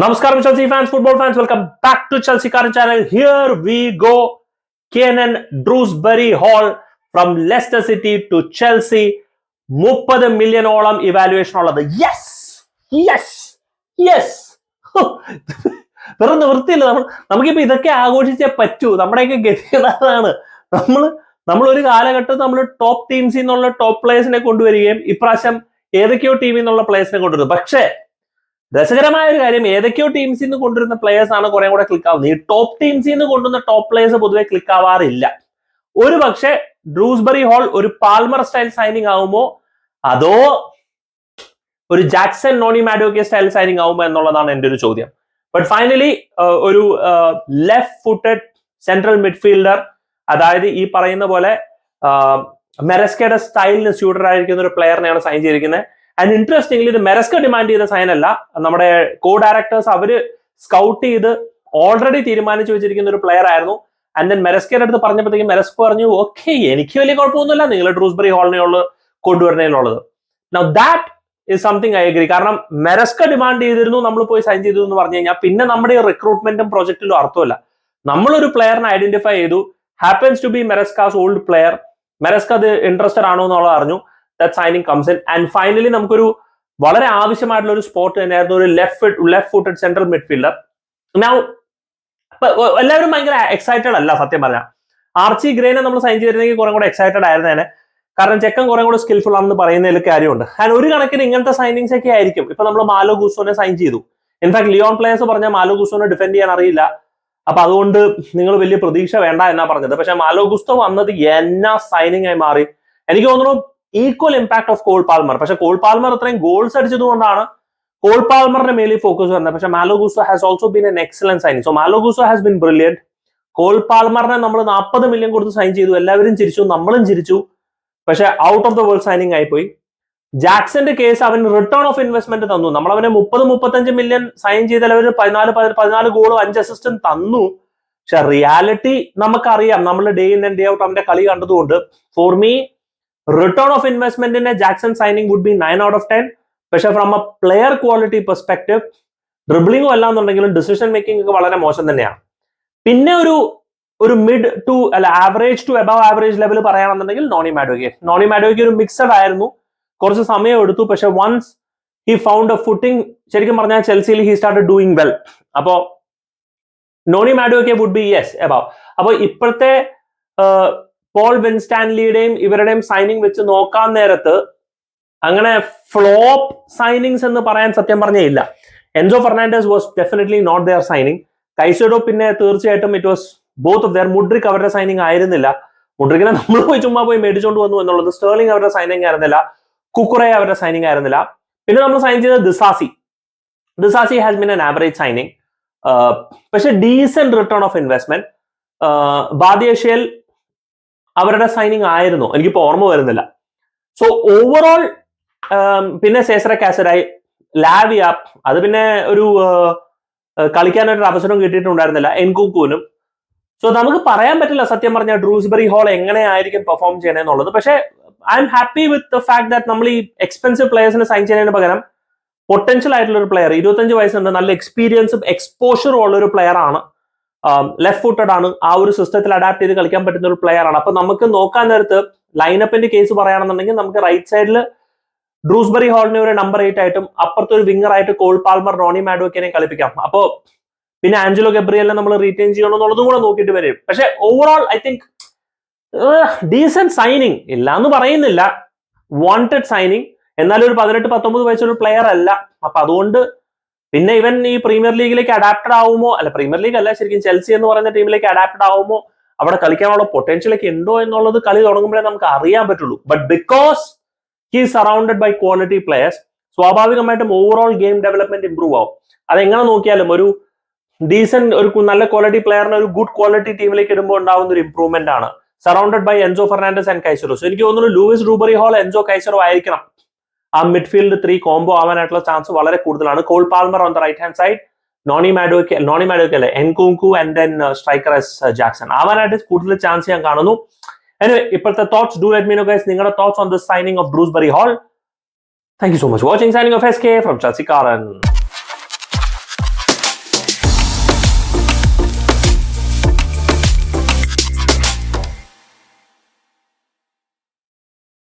Namaskaram, Chelsea fans, football fans. Welcome back to Chelsea Current Channel. Here we go. Kenan Drewsbury Hall from Leicester City to Chelsea. മുപ്പത് മില്യണോളം evaluation ഉള്ളത്. Yes yes yes വെറും നിവൃത്തിയില്ല നമ്മൾ നമുക്കിപ്പോ ഇതൊക്കെ ആഘോഷിച്ചേ പറ്റൂ. നമ്മുടെയൊക്കെ ഗതികളാണ് നമ്മൾ നമ്മൾ ഒരു കാലഘട്ടം നമ്മൾ ടോപ്പ് ടീംസിൽ നിന്നുള്ള ടോപ്പ് പ്ലേയേഴ്സിനെ കൊണ്ടുവരികയും ഇപ്രാവശ്യം ഏതൊക്കെയോ ടീമിൽ നിന്നുള്ള പ്ലേയേഴ്സിനെ കൊണ്ടുവരുന്നത് പക്ഷേ രസകരമായ ഒരു കാര്യം ഏതൊക്കെയോ ടീംസിൽ നിന്ന് കൊണ്ടുവരുന്ന പ്ലേയേഴ്സ് ആണ് കുറെ കൂടെ ക്ലിക്ക് ആവുന്നത്. ഈ ടോപ്പ് ടീംസിൽ നിന്ന് കൊണ്ടുവന്ന ടോപ്പ് പ്ലേയേഴ്സ് പൊതുവെ ക്ലിക്ക് ആവാറില്ല. ഒരു പക്ഷേ ഡ്രൂസ്ബറി ഹോൾ ഒരു പാൽമർ സ്റ്റൈൽ സൈനിങ് ആവുമോ? അതോ ഒരു Jackson Noni Madueke style signing ആവുമോ എന്നുള്ളതാണ് എന്റെ ഒരു ചോദ്യം. ബട്ട് ഫൈനലി ഒരു ലെഫ്റ്റ് ഫുട്ടഡ് സെൻട്രൽ മിഡ്ഫീൽഡർ അതായത് ഈ പറയുന്ന പോലെ മെറസ്കയുടെ സ്റ്റൈലിന് സ്യൂട്ടർ ആയിരിക്കുന്ന ഒരു പ്ലെയറിനെയാണ് സൈൻ ചെയ്തിരിക്കുന്നത്. ആൻഡ് ഇൻട്രസ്റ്റിംഗ്ലി ഇത് മെറസ്ക ഡിമാൻഡ് ചെയ്ത സൈൻ അല്ല. നമ്മുടെ കോ ഡയറക്ടേഴ്സ് അവർ സ്കൗട്ട് ചെയ്ത് ഓൾറെഡി തീരുമാനിച്ചു വെച്ചിരിക്കുന്ന ഒരു പ്ലെയർ ആയിരുന്നു. ആൻഡ് ദെൻ മെറസ്കയുടെ അടുത്ത് പറഞ്ഞപ്പോഴത്തേക്കും മെറസ്ക പറഞ്ഞു ഓക്കെ എനിക്ക് വലിയ കുഴപ്പമൊന്നുമില്ല. നിങ്ങൾ ഡ്രൂസ്ബറി ഹോളിനെയുള്ള കൊണ്ടുവരണേലുള്ളത് now that is something I agree കാരണം മെറസ്ക ഡിമാൻഡ് ചെയ്തിരുന്നു നമ്മൾ പോയി സൈൻ ചെയ്തു എന്ന് പറഞ്ഞു കഴിഞ്ഞാൽ പിന്നെ നമ്മുടെ ഈ റിക്രൂട്ട്മെന്റും പ്രൊജക്റ്റിലും അർത്ഥമില്ല. നമ്മളൊരു പ്ലെയറിനെ ഐഡന്റിഫൈ ചെയ്തു. Happens to be Maresca's old player Maresca അത് ഇൻട്രസ്റ്റഡ് ആണോ എന്നുള്ളത് അറിഞ്ഞു. That signing comes in and finally നമുക്കൊരു വളരെ ആവശ്യമായിട്ടുള്ള ഒരു സ്പോട്ട് തന്നെയായിരുന്നു ഒരു left left footed central midfielder now എല്ലാവരും ഭയങ്കര എക്സൈറ്റഡ് അല്ല സത്യം പറഞ്ഞാൽ ആർച്ചി ഗ്രേനെ നമ്മൾ സൈൻ ചെയ്തിരുന്നെങ്കിൽ കുറെ കൂടെ എക്സൈറ്റഡ് ആയിരുന്നേനെ. കാരണം ചെക്കൻ കുറെ കൂടെ സ്കിൽഫുൾ ആണെന്ന് പറയുന്നതിൽ കാര്യമുണ്ട്. ആൻഡ് ഒരു കണക്കിന് ഇങ്ങനത്തെ സൈനിങ്സ് ഒക്കെ ആയിരിക്കും. ഇപ്പൊ നമ്മൾ മാലോ ഗൂസോനെ സൈൻ ചെയ്തു. ഇൻഫാക്ട് ലിയോൺ പ്ലേയേഴ്സ് പറഞ്ഞാൽ മാലോ ഗൂസോനെ ഡിഫെൻഡ് ചെയ്യാൻ അറിയില്ല. അപ്പൊ അതുകൊണ്ട് നിങ്ങൾ വലിയ പ്രതീക്ഷ വേണ്ട എന്നാ പറഞ്ഞത്. പക്ഷെ മാലോ ഗുസ്തോ വന്നത് എന്നാ സൈനിങ് ആയി മാറി. എനിക്ക് തോന്നുന്നു equal impact of Cole Palmer പക്ഷെ കോൾ പാൽമർ അത്രയും ഗോൾസ് അടിച്ചത് കൊണ്ടാണ് കോൾ പാൽമറിന്റെ മേലിൽ ഫോക്കസ് വരുന്നത് പക്ഷെ Malo Gusto has also been an excellent signing so Malo Gusto has been brilliant Cole പാൽമറിനെ നമ്മൾ നാൽപ്പത് മില്യൺ കൊടുത്ത് സൈൻ ചെയ്തു. എല്ലാവരും ചിരിച്ചു നമ്മളും ചിരിച്ചു. പക്ഷെ out of the world signing ആയിപ്പോയി. ജാക്സന്റെ കേസ് അവൻ റിട്ടേൺ ഓഫ് ഇൻവെസ്റ്റ്മെന്റ് തന്നു. നമ്മൾ അവനെ മുപ്പത് മുപ്പത്തഞ്ച് മില്യൺ സൈൻ ചെയ്താൽ അവർ പതിനാല് പതിനാല് ഗോളും അഞ്ച് അസിസ്റ്റും തന്നു. പക്ഷെ റിയാലിറ്റി നമുക്കറിയാം. നമ്മൾ day in and day out അവന്റെ കളി കണ്ടതുകൊണ്ട്. For me return of ഇൻവെസ്റ്റ്മെന്റിന്റെ Jackson signing would be nine out of ten പക്ഷെ from a player quality perspective ഡ്രിബിളിങ്ങും അല്ല എന്നുണ്ടെങ്കിലും ഡിസിഷൻ മേക്കിംഗ് ഒക്കെ വളരെ മോശം തന്നെയാണ്. പിന്നെ ഒരു ഒരു മിഡ് ടു അല്ല average to above average level പറയുകയാണെന്നുണ്ടെങ്കിൽ നോണി മാഡോയ്ക്ക് നോണി മാഡോയ്ക്ക് ഒരു മിക്സഡ് ആയിരുന്നു. കുറച്ച് സമയം എടുത്തു. പക്ഷെ once he found a footing ശരിക്കും പറഞ്ഞാൽ ചെൽസിയിൽ ഹി സ്റ്റാർട്ട് ഡൂയിങ് വെൽ അപ്പോ നോണി മാഡോയ്ക്ക് വുഡ് ബി യെസ് അബവ് അപ്പോൾ ഇപ്പോഴത്തെ പോൾ വെൻസ്റ്റാൻലിയുടെയും ഇവരുടെയും സൈനിങ് വെച്ച് നോക്കാൻ നേരത്ത് അങ്ങനെ ഫ്ലോപ്പ് സൈനിങ്സ് എന്ന് പറയാൻ സത്യം പറഞ്ഞേ ഇല്ല. Enzo Fernandez was definitely not their signing Caicedo പിന്നെ തീർച്ചയായിട്ടും it was both of their Mudryk അവരുടെ സൈനിങ് ആയിരുന്നില്ല. മുഡ്രിക്കിനെ നമ്മൾ പോയി ചുമ്മാ പോയി മേടിച്ചുകൊണ്ട് വന്നു എന്നുള്ളത് സ്റ്റേർലിംഗ് അവരുടെ സൈനിങ് ആയിരുന്നില്ല. കുക്കുറെ അവരുടെ സൈനിങ് ആയിരുന്നില്ല. പിന്നെ നമ്മൾ സൈൻ ചെയ്തത് Disasi. Disasi has been an average signing പക്ഷെ decent return of investment Badiashile അവരുടെ സൈനിങ് ആയിരുന്നു? എനിക്കിപ്പോൾ ഓർമ്മ വരുന്നില്ല. സോ ഓവറോൾ പിന്നെ സേസറ കാസറായി ലാവിയ അത് പിന്നെ ഒരു കളിക്കാനൊരു അവസരം കിട്ടിയിട്ടുണ്ടായിരുന്നില്ല എൻകുക്കൂനും സോ നമുക്ക് പറയാൻ പറ്റില്ല സത്യം പറഞ്ഞാൽ ഡ്രൂസ്ബറി ഹോൾ എങ്ങനെയായിരിക്കും പെർഫോം ചെയ്യണമെന്നുള്ളത് പക്ഷേ I'm happy with the fact that നമ്മൾ ഈ എക്സ്പെൻസീവ് പ്ലേയേഴ്സിനെ സൈൻ ചെയ്യുന്നതിന് പകരം പൊട്ടൻഷ്യൽ ആയിട്ടുള്ള ഒരു പ്ലെയർ ഇരുപത്തഞ്ച് വയസ്സുണ്ട് നല്ല എക്സ്പീരിയൻസും എക്സ്പോഷറും ഉള്ള ഒരു പ്ലെയർ ആണ്. ലെഫ്റ്റ് ഫുട്ടഡ് ആണ്. ആ ഒരു സിസ്റ്റത്തിൽ അഡാപ്റ്റ് ചെയ്ത് കളിക്കാൻ പറ്റുന്ന ഒരു പ്ലെയർ ആണ്. അപ്പൊ നമുക്ക് നോക്കാൻ നേരത്ത് ലൈനപ്പിന്റെ കേസ് പറയുകയാണെന്നുണ്ടെങ്കിൽ നമുക്ക് റൈറ്റ് സൈഡിൽ ഡ്രൂസ്ബറി ഹോളിനെ ഒരു നമ്പർ എയ്റ്റ് ആയിട്ടും അപ്പുറത്തെ ഒരു വിങ്ങർ ആയിട്ട് കോൾ പാൽമർ റോണി മാഡോക്കിനെ കളിപ്പിക്കാം. അപ്പോ പിന്നെ ആഞ്ചലോ ഗബ്രിയലിനെ നമ്മൾ റീറ്റെയിൻ ചെയ്യണം എന്നുള്ളതും കൂടെ നോക്കിയിട്ട് വരും. പക്ഷെ overall I think decent signing ഇല്ല എന്ന് പറയുന്നില്ല. വാണ്ടഡ് സൈനിങ് എന്നാലും ഒരു പതിനെട്ട് പത്തൊമ്പത് വയസ്സുള്ള പ്ലെയർ അല്ല. അപ്പൊ അതുകൊണ്ട് പിന്നെ ഇവൻ ഈ പ്രീമിയർ ലീഗിലേക്ക് അഡാപ്റ്റഡ് ആവുമോ? അല്ല പ്രീമിയർ ലീഗ് അല്ല ശരിക്കും ചെൽസി എന്ന് പറയുന്ന ടീമിലേക്ക് അഡാപ്റ്റഡ് ആവുമോ? അവിടെ കളിക്കാനുള്ള പൊട്ടൻഷ്യൽ ഒക്കെ ഉണ്ടോ എന്നുള്ളത് കളി തുടങ്ങുമ്പോഴേ നമുക്ക് അറിയാൻ പറ്റുള്ളൂ. But because he surrounded by quality players സ്വാഭാവികമായിട്ടും ഓവറോൾ ഗെയിം ഡെവലപ്മെന്റ് ഇമ്പ്രൂവ് ആവും. അതെങ്ങനെ നോക്കിയാലും ഒരു ഡീസെന്റ് ഒരു നല്ല ക്വാളിറ്റി പ്ലെയറിനെ ഒരു ഗുഡ് ക്വാളിറ്റി ടീമിലേക്ക് ഇടുമ്പോൾ ഉണ്ടാവുന്ന ഒരു ഇമ്പ്രൂവ്മെന്റ് ആണ്. Surrounded by Enzo Fernandez and Caicedo so എനിക്ക് തോന്നുന്നു ലൂയിസ് റൂബറി ഹോൾ എൻസോ കൈസറോ ആയിരിക്കണം. ആ മിഡ്ഫീൽഡ് ത്രീ കോംബോ ആവാനായിട്ടുള്ള ചാൻസ് വളരെ കൂടുതലാണ്. Cole Palmer on the right hand side Noni Madueke Noni മാഡോയ്ക്ക് അല്ലേ Nkunku and then striker as Jackson ആവാനായിട്ട് കൂടുതൽ ചാൻസ് ഞാൻ കാണുന്നു. ഇപ്പോഴത്തെ thoughts do let me guys നിങ്ങളുടെ thoughts on the signing of Dewsbury Hall thank you so much watching signing of S K from ചസിക്കാരൻ